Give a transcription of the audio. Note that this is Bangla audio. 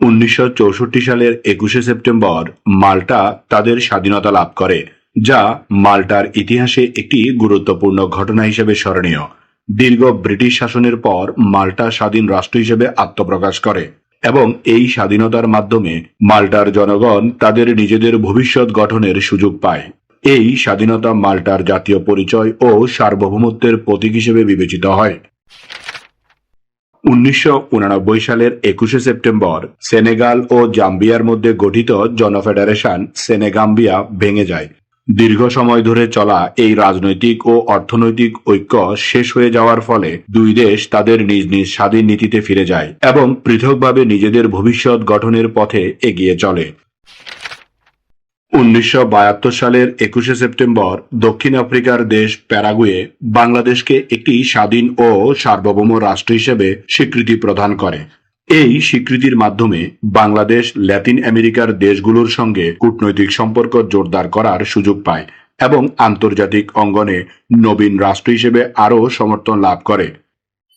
উনিশশো চৌষট্টি সালের একুশে সেপ্টেম্বর মাল্টা তাদের স্বাধীনতা লাভ করে, যা মাল্টার ইতিহাসে একটি গুরুত্বপূর্ণ ঘটনা হিসেবে স্মরণীয়। দীর্ঘ ব্রিটিশ শাসনের পর মাল্টা স্বাধীন রাষ্ট্র হিসেবে আত্মপ্রকাশ করে এবং এই স্বাধীনতার মাধ্যমে মাল্টার জনগণ তাদের নিজেদের ভবিষ্যৎ গঠনের সুযোগ পায়। এই স্বাধীনতা মাল্টার জাতীয় পরিচয় ও সার্বভৌমত্বের প্রতীক হিসেবে বিবেচিত হয়। উনিশশো সালের একুশে সেপ্টেম্বর সেনেগাল ও জাম্বিয়ার মধ্যে গঠিত জনফেডারেশন সেনেগাম্বিয়া ভেঙে যায়। দীর্ঘ সময় ধরে চলা এই রাজনৈতিক ও অর্থনৈতিক ঐক্য শেষ হয়ে যাওয়ার ফলে দুই দেশ তাদের নিজ নিজ স্বাধীন নীতিতে ফিরে যায় এবং পৃথকভাবে নিজেদের ভবিষ্যৎ গঠনের পথে এগিয়ে চলে। উনিশশো সালের একুশে সেপ্টেম্বর দক্ষিণ আফ্রিকার দেশ প্যারাগুয়ে বাংলাদেশকে একটি স্বাধীন ও সার্বভৌম রাষ্ট্র হিসেবে স্বীকৃতি প্রদান করে। এই স্বীকৃতির মাধ্যমে বাংলাদেশ ল্যাতিন আমেরিকার দেশগুলোর সঙ্গে কূটনৈতিক সম্পর্ক জোরদার করার সুযোগ পায় এবং আন্তর্জাতিক অঙ্গনে নবীন রাষ্ট্র হিসেবে আরও সমর্থন লাভ করে।